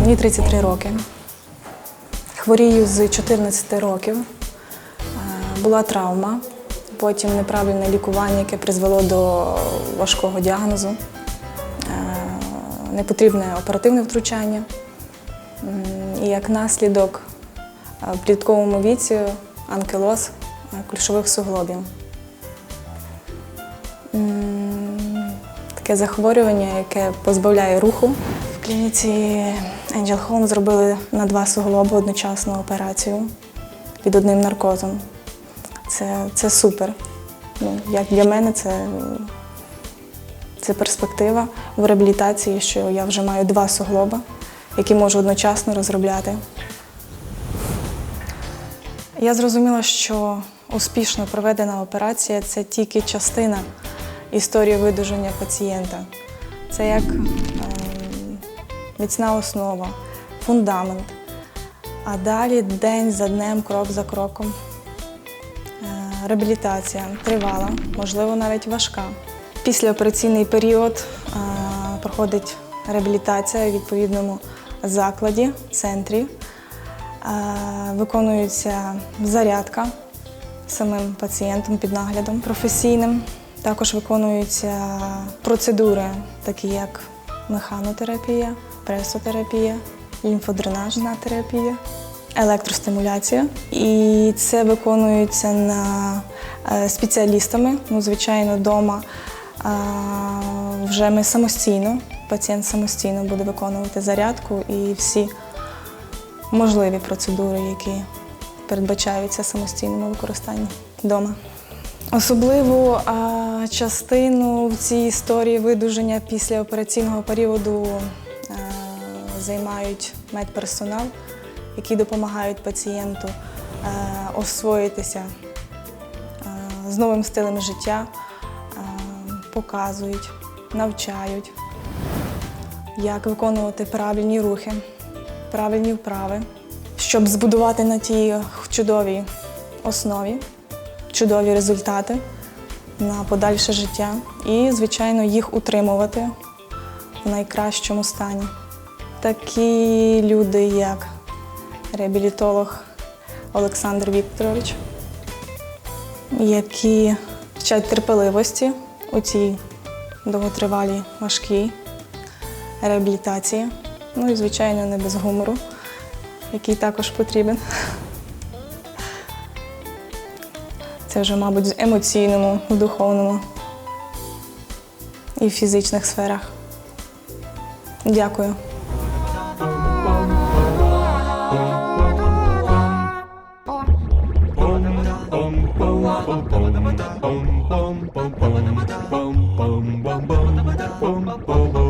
Мені 33 роки. Хворію з 14 років. Е, Була травма, потім неправильне лікування, яке призвело до важкого діагнозу, Е, непотрібне оперативне втручання. І як наслідок е, в підлітковому віці анкелоз е, кульшових суглобів. Таке захворювання, яке позбавляє руху. В клініці Angel Home зробили на два суглоби одночасну операцію під одним наркозом. Це, це супер. Ну, як для мене, це, це перспектива в реабілітації, що я вже маю два суглоба, які можу одночасно розробляти. Я зрозуміла, що успішно проведена операція це тільки частина історії видуження пацієнта. Це як ем, міцна основа, фундамент. А далі день за днем, крок за кроком. Е, Реабілітація тривала, можливо, навіть важка. Післяопераційний період е, проходить реабілітація у відповідному закладі, центрі. Е, Виконується зарядка самим пацієнтом під наглядом професійним. Також виконуються процедури, такі як механотерапія, пресотерапія, лімфодренажна терапія, електростимуляція. І це виконується на е, спеціалістами. Ну, звичайно, вдома вже ми самостійно, пацієнт самостійно буде виконувати зарядку і всі можливі процедури, які передбачаються самостійному використанні вдома. Особливу а, частину в цій історії видуження після операційного періоду а, займають медперсонал, які допомагають пацієнту а, освоїтися а, з новим стилем життя, а, показують, навчають, як виконувати правильні рухи, правильні вправи, щоб збудувати на тій чудовій основі чудові результати на подальше життя і, звичайно, їх утримувати в найкращому стані. Такі люди, як реабілітолог Олександр Вікторович, які вчать терпеливості у цій довготривалій важкій реабілітації. Ну і, звичайно, не без гумору, який також потрібен. Це вже, мабуть, в емоційному, в духовному і в фізичних сферах. Дякую. boom boom boom boom